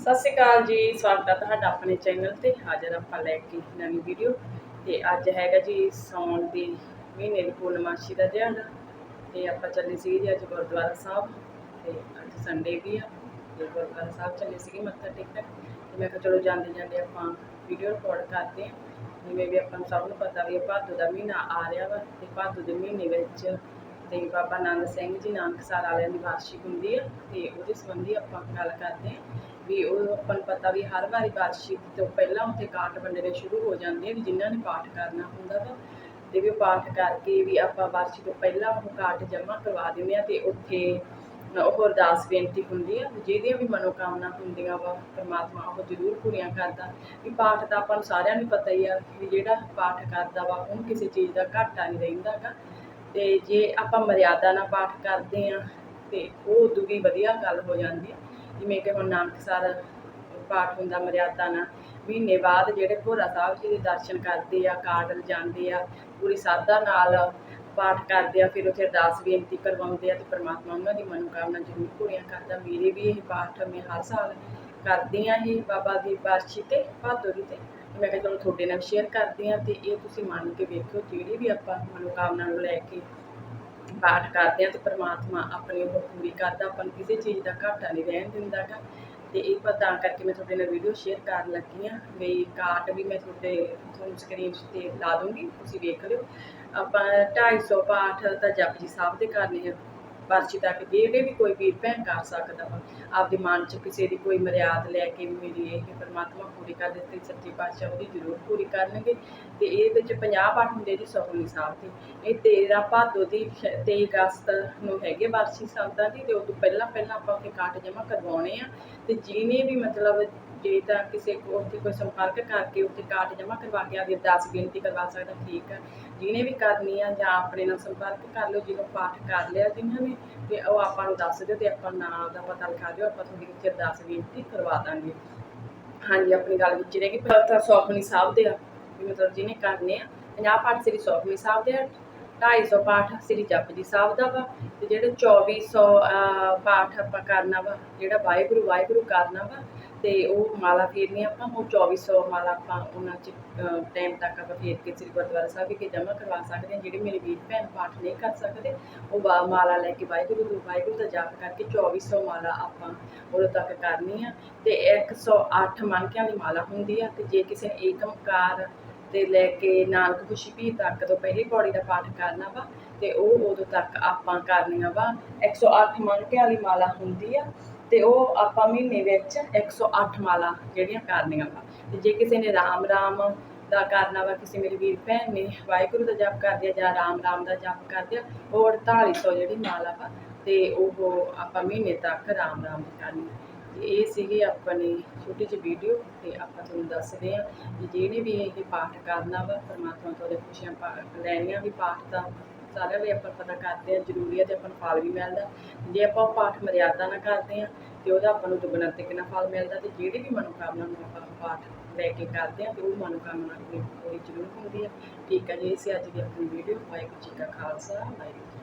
ਸਤਿ ਸ਼੍ਰੀ ਅਕਾਲ ਜੀ, ਸਵਾਗਤ ਹੈ ਤੁਹਾਡਾ ਆਪਣੇ ਚੈਨਲ ਤੇ। ਹਾਜ਼ਰ ਆਪਾਂ ਲੈ ਕੇ ਨਵੀਂ ਵੀਡੀਓ ਤੇ ਅੱਜ ਹੈਗਾ ਜੀ ਸੌਣ ਦੀ ਮਹੀਨੇ ਦੀ ਪੂਰਨਮਾਸ਼ੀ ਦਾ ਦਿਹਾੜਾ ਤੇ ਆਪਾਂ ਚੱਲੇ ਸੀ ਜੀ ਅੱਜ ਗੁਰਦੁਆਰਾ ਸਾਹਿਬ ਤੇ ਅੱਜ ਸੰਡੇ ਵੀ ਆ। ਤੇ ਗੁਰਦੁਆਰਾ ਸਾਹਿਬ ਚੱਲੇ ਸੀਗੇ ਮੱਥਾ ਟੇਕਣ। ਤੇ ਮੈਂ ਕਿਹਾ ਚਲੋ ਜਾਂਦੇ ਜਾਂਦੇ ਆਪਾਂ ਵੀਡੀਓ ਰਿਕਾਰਡ ਕਰਦੇ ਹਾਂ ਜਿਵੇਂ ਵੀ ਆਪਾਂ ਨੂੰ ਸਭ ਨੂੰ ਪਤਾ ਵੀ ਇਹ ਭਾਦੋ ਦਾ ਮਹੀਨਾ ਆ ਰਿਹਾ ਵਾ ਤੇ ਭਾਦੋ ਦੇ ਮਹੀਨੇ ਵਿੱਚ ਤੇ ਬਾਬਾ ਨੰਦ ਸਿੰਘ ਜੀ ਨਾਨਕਸਰ ਵਾਲਿਆਂ ਦੀ ਵਾਰਸ਼ਿਕ ਹੁੰਦੀ ਆ ਤੇ ਉਹਦੇ ਸੰਬੰਧੀ ਆਪਾਂ ਗੱਲ ਕਰਦੇ ਹਾਂ ਵੀ ਉਹ ਆਪਾਂ ਨੂੰ ਪਤਾ ਵੀ ਹਰ ਵਾਰੀ ਬਾਰਸ਼ੀ ਤੋਂ ਪਹਿਲਾਂ ਉੱਥੇ ਕਾਟ ਵੰਡਣੇ ਸ਼ੁਰੂ ਹੋ ਜਾਂਦੇ ਆ ਵੀ ਜਿਨ੍ਹਾਂ ਨੇ ਪਾਠ ਕਰਨਾ ਹੁੰਦਾ ਵਾ ਤੇ ਵੀ ਉਹ ਪਾਠ ਕਰਕੇ ਵੀ ਆਪਾਂ ਵਾਰਸ਼ਿਕ ਤੋਂ ਪਹਿਲਾਂ ਉਹ ਕਾਟ ਜਮ੍ਹਾਂ ਕਰਵਾ ਦਿੰਦੇ ਆ ਤੇ ਉੱਥੇ ਉਹ ਅਰਦਾਸ ਬੇਨਤੀ ਹੁੰਦੀ ਆ ਵੀ ਜਿਹਦੀਆਂ ਵੀ ਮਨੋਕਾਮਨਾ ਹੁੰਦੀਆਂ ਵਾ ਪਰਮਾਤਮਾ ਉਹ ਜ਼ਰੂਰ ਪੂਰੀਆਂ ਕਰਦਾ। ਵੀ ਪਾਠ ਤਾਂ ਆਪਾਂ ਨੂੰ ਸਾਰਿਆਂ ਨੂੰ ਪਤਾ ਹੀ ਆ ਵੀ ਜਿਹੜਾ ਪਾਠ ਕਰਦਾ ਵਾ ਉਹਨੂੰ ਕਿਸੇ ਚੀਜ਼ ਦਾ ਘਾਟਾ ਨਹੀਂ ਰਹਿੰਦਾ ਗਾ। ਤੇ ਜੇ ਆਪਾਂ ਮਰਿਆਦਾ ਨਾਲ ਪਾਠ ਕਰਦੇ ਆ ਤੇ ਉਹ ਉਦੋਂ ਵੀ ਵਧੀਆ ਗੱਲ ਹੋ ਜਾਂਦੀ ਹੈ ਜਿਵੇਂ ਕਿ ਹੁਣ ਨਾਨਕਸਰ ਪਾਠ ਹੁੰਦਾ ਮਰਿਆਦਾ ਨਾਲ। ਮਹੀਨੇ ਬਾਅਦ ਜਿਹੜੇ ਭੋਰਾ ਸਾਹਿਬ ਜੀ ਦੇ ਦਰਸ਼ਨ ਕਰਦੇ ਆ, ਕਾਰਡ ਜਾਂਦੇ ਆ, ਪੂਰੀ ਸਾਧਾ ਨਾਲ ਪਾਠ ਕਰਦੇ ਆ, ਫਿਰ ਉੱਥੇ ਅਰਦਾਸ ਬੇਨਤੀ ਕਰਵਾਉਂਦੇ ਆ ਤੇ ਪ੍ਰਮਾਤਮਾ ਉਹਨਾਂ ਦੀ ਮਨੋਕਾਮਨਾ ਜ਼ਰੂਰ ਪੂਰੀਆਂ ਕਰਦਾ। ਮੇਰੇ ਵੀ ਇਹ ਪਾਠ ਮੈਂ ਹਰ ਸਾਲ ਕਰਦੀ ਆ ਇਹ ਬਾਬਾ ਦੀ ਬਾਰਸ਼ੀ ਤੇ ਭਾਦੋਰੀ ਤੇ। ਮੈਂ ਕਿਹਾ ਚਲੋ ਤੁਹਾਡੇ ਨਾਲ ਸ਼ੇਅਰ ਕਰਦੀ ਆ ਤੇ ਇਹ ਤੁਸੀਂ ਮੰਨ ਕੇ ਵੇਖਿਓ, ਜਿਹੜੀ ਵੀ ਆਪਾਂ ਮਨੋਕਾਮਨਾ ਨੂੰ ਲੈ ਕੇ ਪਾਠ ਕਰਦੇ ਆ ਤੇ ਪ੍ਰਮਾਤਮਾ ਆਪਣੀ ਉਹ ਪੂਰੀ ਕਰਦਾ, ਆਪਾਂ ਨੂੰ ਕਿਸੇ ਚੀਜ਼ ਦਾ ਘਾਟਾ ਨਹੀਂ ਰਹਿਣ ਦਿੰਦਾ ਗਾ ਤੇ ਇਹ ਤਾਂ ਕਰਕੇ ਮੈਂ ਤੁਹਾਡੇ ਨਾਲ ਵੀਡੀਓ ਸ਼ੇਅਰ ਕਰਨ ਲੱਗੀ ਆ, ਵੀ ਕਾਰਡ ਵੀ ਮੈਂ ਤੁਹਾਡੇ, ਤੁਹਾਨੂੰ ਸਕਰੀਨ ਤੇ ਲਾ ਦੂੰਗੀ, ਤੁਸੀਂ ਵੇਖ ਲਿਓ। ਆਪਾਂ 250 ਪਾਠ ਤਾਂ ਜਪਜੀ ਸਾਹਿਬ ਦੇ ਕਰਨੇ ਆ। ਪਰਚੀ ਤੱਕ ਜਿਹੜੇ ਵੀ ਕੋਈ ਵੀਰ ਭੈਣ ਕਰ ਸਕਦਾ ਵਾ। ਆਪਦੇ ਮਨ 'ਚ ਕਿਸੇ ਦੀ ਕੋਈ ਮਰਿਆਦ ਲੈ ਕੇ ਵੀ ਮੇਰੀ ਇਹ ਪਰਮਾਤਮਾ ਪੂਰੀ ਕਰ ਦਿੱਤੀ, ਸੱਚੇ ਪਾਤਸ਼ਾਹ ਉਹਦੀ ਜ਼ਰੂਰ ਪੂਰੀ ਕਰਨਗੇ। ਤੇ ਇਹ ਵਿੱਚ 50 ਪਾਠ ਹੁੰਦੇ ਜੀ ਸੁਖਮਨੀ ਸਾਹਿਬ ਦੇ। ਇਹ 13 ਭਾਦੋ ਦੀ 23 ਅਗਸਤ ਨੂੰ ਹੈਗੇ ਵਾਰਸ਼ੀ ਸੰਤਾਂ ਦੀ ਤੇ ਉਸ ਤੋਂ ਪਹਿਲਾਂ ਪਹਿਲਾਂ ਆਪਾਂ ਉੱਥੇ ਕਾਟ ਜਮ੍ਹਾਂ ਕਰਵਾਉਣੇ ਆ। ਤੇ ਜਿਹਨੇ ਵੀ ਮਤਲਬ ਜੇ ਤਾਂ ਕਿਸੇ ਕੋ ਉੱਥੇ ਕੋਈ ਸੰਪਰਕ ਕਰਕੇ ਉੱਥੇ ਕਾਟ ਜਮ੍ਹਾਂ ਕਰਵਾ ਕੇ ਆਪਦੀ ਅਰਦਾਸ ਬੇਨਤੀ ਕਰਵਾ ਸਕਦਾ, ਠੀਕ ਆ। ਜਿਹਨੇ ਵੀ ਕਰਨੀ ਆ ਜਾਂ ਆਪਣੇ ਨਾਲ ਸੰਪਰਕ ਕਰ ਲਓ, ਜਿਹਨੂੰ ਪਾਠ ਕਰ ਲਿਆ, ਜਿਨ੍ਹਾਂ ਨੇ ਤੇ ਉਹ ਆਪਾਂ ਨੂੰ ਦੱਸ ਦਿਓ ਤੇ ਆਪਾਂ ਨਾਮ ਦਾ ਪਤਾ ਲਿਖਾ ਦਿਓ ਆਪਾਂ ਤੁਹਾਡੀ ਉੱਥੇ ਅਰਦਾਸ ਬੇਨਤੀ ਕਰਵਾ ਦਾਂਗੇ। ਹਾਂਜੀ ਆਪਣੀ ਗੱਲ ਵਿੱਚ ਰਹਿ ਗਈ। ਪਰ ਤਾਂ ਸਾਹਿਬ ਦੇ ਆ ਮਤਲਬ ਜਿਹਨੇ ਕਰਨੇ ਆ 50 ਪਾਠ ਸ੍ਰੀ ਸੋਖਮਨੀ ਸਾਹਿਬ ਦੇ ਆ 250 ਪਾਠ ਸ੍ਰੀ ਜਪਜੀ ਸਾਹਿਬ ਦਾ ਵਾ ਤੇ ਜਿਹੜੇ 2400 ਅਹ, ਪਾਠ ਆਪਾਂ ਕਰਨਾ ਵਾ ਜਿਹੜਾ ਵਾਹਿਗੁਰੂ ਵਾਹਿਗੁਰੂ ਕਰਨਾ ਵਾ ਤੇ ਉਹ ਮਾਲਾ ਫੇਰਨੀ ਆਪਾਂ, ਉਹ 2400 ਮਾਲਾ ਆਪਾਂ ਉਹਨਾਂ ਚ ਟਾਈਮ ਤੱਕ ਆਪਾਂ ਫੇਰ ਕੇ ਸ੍ਰੀ ਗੁਰਦੁਆਰਾ ਸਾਹਿਬ ਵਿਖੇ ਜਮ੍ਹਾਂ ਕਰਵਾ ਸਕਦੇ ਹਾਂ, ਜਿਹੜੇ ਮੇਰੇ ਵੀਰ ਭੈਣ ਪਾਠ ਨਹੀਂ ਕਰ ਸਕਦੇ, ਉਹ ਮਾਲਾ ਲੈ ਕੇ ਵਾਹਿਗੁਰੂ ਗੁਰੂ ਵਾਹਿਗੁਰੂ ਦਾ ਜਾਪ ਕਰਕੇ 2400 ਮਾਲਾ ਆਪਾਂ ਉਦੋਂ ਤੱਕ ਕਰਨੀ ਆ ਤੇ 108 ਮਣਕਿਆਂ ਦੀ ਮਾਲਾ ਹੁੰਦੀ ਆ ਤੇ ਜੇ ਕਿਸੇ ਨੇ ਏਕਮਕਾਰ ਤੇ ਲੈ ਕੇ ਨਾਨਕ ਖੁਸ਼ੀ ਵੀ ਤੱਕ ਤੋਂ ਪਹਿਲੀ ਪੌੜੀ ਦਾ ਪਾਠ ਕਰਨਾ ਵਾ ਤੇ ਉਹ ਉਦੋਂ ਤੱਕ ਆਪਾਂ ਕਰਨੀਆਂ ਵਾ। 108 ਮਣਕਿਆਂ ਦੀ ਮਾਲਾ ਹੁੰਦੀ ਆ ਤੇ ਉਹ ਆਪਾਂ ਮਹੀਨੇ ਵਿੱਚ 108 ਮਾਲਾ ਜਿਹੜੀਆਂ ਕਰਨੀਆਂ ਵਾ। ਤੇ ਜੇ ਕਿਸੇ ਨੇ ਰਾਮ ਰਾਮ ਦਾ ਕਰਨਾ ਵਾ, ਕਿਸੇ ਮੇਰੀ ਵੀਰ ਭੈਣ ਨੇ ਵਾਹਿਗੁਰੂ ਦਾ ਜਪ ਕਰਦੀ ਆ ਜਾਂ ਰਾਮ ਰਾਮ ਦਾ ਜਪ ਕਰਦੀ ਆ ਉਹ 4800 ਜਿਹੜੀ ਮਾਲਾ ਵਾ ਤੇ ਉਹ ਆਪਾਂ ਮਹੀਨੇ ਤੱਕ ਰਾਮ ਰਾਮ ਦੀ ਕਰਨੀ। ਇਹ ਸੀਗੀ ਆਪਣੀ ਛੋਟੀ ਜਿਹੀ ਵੀਡੀਓ ਤੇ ਆਪਾਂ ਤੁਹਾਨੂੰ ਦੱਸਦੇ ਆ ਕਿ ਜਿਹੜੇ ਵੀ ਇਹ ਪਾਠ ਕਰਨਾ ਵਾ, ਪਰਮਾਤਮਾ ਤੋਂ ਉਹਦੇ ਖੁਸ਼ੀਆਂ ਪਾ- ਲੈਣੀਆਂ ਵੀ ਪਾਠ ਦਾ ਸਾਰਿਆਂ ਲਈ ਆਪਾਂ ਪਤਾ ਕਰਦੇ ਆ ਜ਼ਰੂਰੀ ਹੈ ਤੇ ਆਪਾਂ ਨੂੰ ਫਲ ਵੀ ਮਿਲਦਾ। ਜੇ ਆਪਾਂ ਪਾਠ ਮਰਿਆਦਾ ਨਾਲ ਕਰਦੇ ਆ ਤੇ ਉਹਦਾ ਆਪਾਂ ਨੂੰ ਦੁੱਗਣਾ ਤਿੱਗਣਾ ਫਲ ਮਿਲਦਾ ਤੇ ਜਿਹੜੀ ਵੀ ਮਨੋਕਾਮਨਾ ਨੂੰ ਆਪਾਂ ਪਾਠ ਲੈ ਕੇ ਕਰਦੇ ਆ ਤੇ ਉਹ ਮਨੋਕਾਮਨਾ ਪੂਰੀ ਜ਼ਰੂਰ ਹੁੰਦੀ ਹੈ। ਠੀਕ ਹੈ ਜੀ ਇਸ ਅੱਜ ਦੀ ਆਪਣੀ ਵੀਡੀਓ ਵਾਹਿਗੁਰੂ ਜੀ ਕਾ ਖਾਲਸਾ, ਵਾਹਿਗੁਰੂ ਜੀ